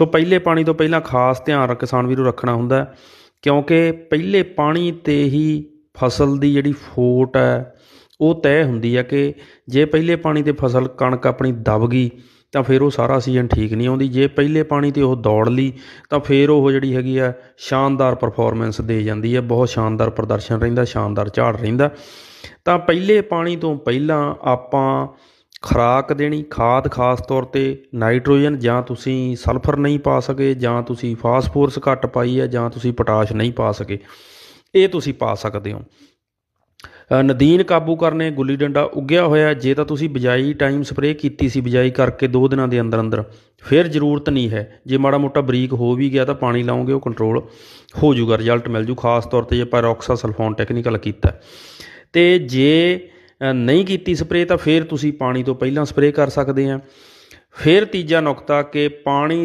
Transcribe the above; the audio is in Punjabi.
ਸੋ ਪਹਿਲੇ ਪਾਣੀ ਤੋਂ ਪਹਿਲਾਂ ਖਾਸ ਧਿਆਨ ਕਿਸਾਨ ਵੀਰੋ ਰੱਖਣਾ ਹੁੰਦਾ ਕਿਉਂਕਿ ਪਹਿਲੇ ਪਾਣੀ ਤੇ ਹੀ ਫਸਲ ਦੀ ਜਿਹੜੀ ਫੋਟ ਹੈ, ਉਹ ਤੈਅ ਹੁੰਦੀ ਹੈ ਕਿ ਜੇ ਪਹਿਲੇ ਪਾਣੀ ਤੇ ਫਸਲ ਕਣਕ ਆਪਣੀ ਦਬ ਗਈ, ਤਾਂ ਫਿਰ ਉਹ ਸਾਰਾ ਸੀਜ਼ਨ ਠੀਕ ਨਹੀਂ ਆਉਂਦੀ। ਜੇ ਪਹਿਲੇ ਪਾਣੀ ਤੇ ਉਹ ਦੌੜ ਲਈ, ਤਾਂ ਫਿਰ ਉਹ ਜਿਹੜੀ ਹੈਗੀ ਆ ਸ਼ਾਨਦਾਰ ਪਰਫਾਰਮੈਂਸ ਦੇ ਜਾਂਦੀ ਹੈ। ਬਹੁਤ ਸ਼ਾਨਦਾਰ ਪ੍ਰਦਰਸ਼ਨ ਰਹਿੰਦਾ, ਸ਼ਾਨਦਾਰ ਝਾੜ ਰਹਿੰਦਾ। ਤਾਂ ਪਹਿਲੇ ਪਾਣੀ ਤੋਂ ਪਹਿਲਾਂ ਆਪਾਂ ਖੁਰਾਕ ਦੇਣੀ, ਖਾਦ ਖਾਸ ਤੌਰ ਤੇ ਨਾਈਟ੍ਰੋਜਨ, ਜਾਂ ਤੁਸੀਂ ਸਲਫਰ ਨਹੀਂ ਪਾ ਸਕੇ, ਜਾਂ ਤੁਸੀਂ ਫਾਸਫੋਰਸ ਘੱਟ ਪਾਈ ਹੈ, ਜਾਂ ਤੁਸੀਂ ਪੋਟਾਸ਼ ਨਹੀਂ ਪਾ ਸਕੇ, ਇਹ ਤੁਸੀਂ ਪਾ ਸਕਦੇ ਹੋ। ਨਦੀਨ ਕਾਬੂ ਕਰਨੇ, ਗੁੱਲੀ ਡੰਡਾ ਉੱਗਿਆ ਹੋਇਆ, ਜੇ ਤਾਂ ਤੁਸੀਂ ਬਿਜਾਈ ਟਾਈਮ ਸਪਰੇਅ ਕੀਤੀ ਸੀ, ਬਿਜਾਈ ਕਰਕੇ 2 ਦਿਨਾਂ ਦੇ ਅੰਦਰ ਅੰਦਰ, ਫਿਰ ਜ਼ਰੂਰਤ ਨਹੀਂ ਹੈ। ਜੇ ਮਾੜਾ ਮੋਟਾ ਬਰੀਕ ਹੋ ਵੀ ਗਿਆ ਤਾਂ ਪਾਣੀ ਲਾਉਂਗੇ ਉਹ ਕੰਟਰੋਲ ਹੋ ਜਾਊਗਾ ਰਿਜ਼ਲਟ ਮਿਲ ਜੂ, ਖਾਸ ਤੌਰ ਤੇ ਜੇ ਪੈਰੋਕਸਾ ਸਲਫੋਨ ਟੈਕਨੀਕਲ ਕੀਤਾ। ਤੇ ਜੇ ਨਹੀਂ ਕੀਤੀ ਸਪਰੇਅ, ਤਾਂ ਫਿਰ ਤੁਸੀਂ ਪਾਣੀ ਤੋਂ ਪਹਿਲਾਂ ਸਪਰੇਅ ਕਰ ਸਕਦੇ ਆ। ਫਿਰ ਤੀਜਾ ਨੁਕਤਾ ਕਿ ਪਾਣੀ